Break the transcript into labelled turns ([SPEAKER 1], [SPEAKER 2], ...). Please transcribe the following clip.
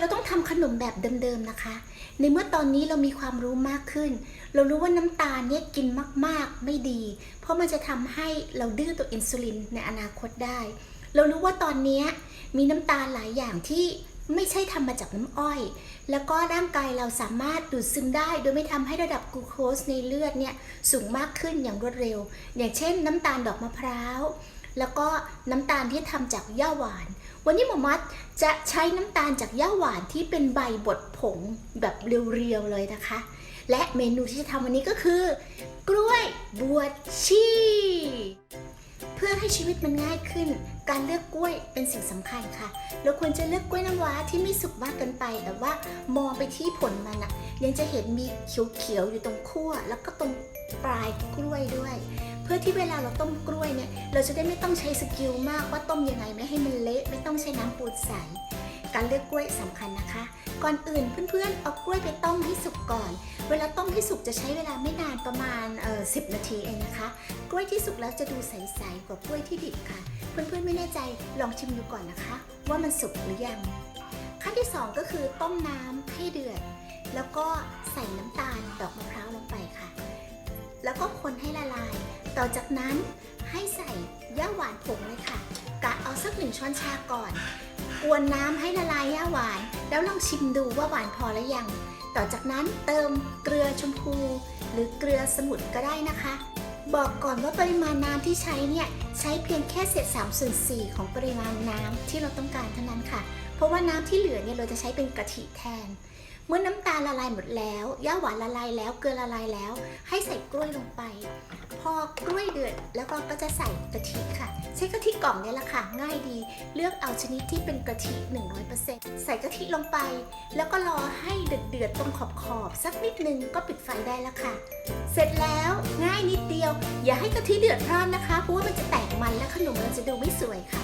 [SPEAKER 1] เราต้องทำขนมแบบเดิมๆนะคะ ในเมื่อตอนนี้เรามีความรู้มากขึ้น เรารู้ว่าน้ำตาลเนี่ยกินมากๆไม่ดี เพราะมันจะทำให้เราดื้อตัวอินซูลินในอนาคตได้ เรารู้ว่าตอนนี้มีน้ำตาลหลายอย่างที่ไม่ใช่ทำมาจากน้ำอ้อย แล้วก็ร่างกายเราสามารถดูดซึมได้ โดยไม่ทำให้ระดับกลูโคสในเลือดเนี่ยสูงมากขึ้นอย่างรวดเร็ว อย่างเช่น น้ำตาลดอกมะพร้าว แล้วก็น้ำตาลที่ทำจากหญ้าหวาน วันนี้หมอมัดจะใช้น้ำตาลจากหญ้าหวานที่เป็นใบบดผงแบบเรียวๆเลยนะคะ และเมนูที่จะทำวันนี้ก็คือ กล้วยบวชชีเพื่อให้ชีวิตมันง่ายขึ้น การเลือกกล้วยเป็นสิ่งสำคัญค่ะ เราควรจะเลือกกล้วยน้ำว้าที่ไม่สุกมากเกินไป แต่ว่ามองไปที่ผลมันอะยังจะเห็นมีเขียวๆอยู่ตรงขั้วแล้วก็ตรงปลายกล้วยด้วย เพื่อที่เวลาเราต้มกล้วยเนี่ย เราจะได้ไม่ต้องใช้สกิลมากว่าต้มยังไงไม่ให้มันเละไม่ต้องใช้น้ำปูนใส การเลือกกล้วยสำคัญนะคะ ก่อนอื่นเพื่อนๆเอากล้วยไปต้มให้สุกก่อน เวลาต้มให้สุกจะใช้เวลาไม่นานประมาณเอ่อ10นาทีเองนะคะ กล้วยที่สุกแล้วจะดูใสๆกว่ากล้วยที่ดิบค่ะ เพื่อนๆไม่แน่ใจลองชิมดูก่อนนะคะ ว่ามันสุกหรือยัง ขั้นที่ 2 ก็คือต้มน้ำให้เดือด แล้วก็ใส่น้ำตาล ต่อจากนั้นให้ใส่ย่าหวานผงเลยค่ะกะเอาสักหนึ่งช้อนชาก่อน กวนน้ำให้ละลายย่าหวาน แล้วลองชิมดูว่าหวานพอหรือยัง ต่อจากนั้นเติมเกลือชมพู หรือเกลือสมุนก็ได้นะคะ บอกก่อนว่าปริมาณน้ำที่ใช้เนี่ยใช้เพียงแค่เศษ3ส่วน4ของปริมาณน้ำที่เราต้องการเท่านั้นค่ะ เพราะว่าน้ำที่เหลือเนี่ยเราจะใช้เป็นกะทิแทน เมื่อน้ำตาลละลายหมดแล้วย่าหวานละลายแล้วเกลือละลายแล้ว ให้ใส่กล้วยลงไป ดือด แล้วก็ก็จะใส่กะทิค่ะ ใช้กะทิกล่องเนี่ยแหละค่ะ ง่ายดี เลือกเอาชนิดที่เป็นกะทิ 100%ใส่กะทิลงไป แล้วก็รอให้เดือดๆตรงขอบขอบสักนิดนึงก็ปิดไฟได้แล้วค่ะ เสร็จแล้วง่ายนิดเดียว อย่าให้กะทิเดือดพร่านนะคะ เพราะว่ามันจะแตกมันและขนมเราจะดูไม่สวยค่ะ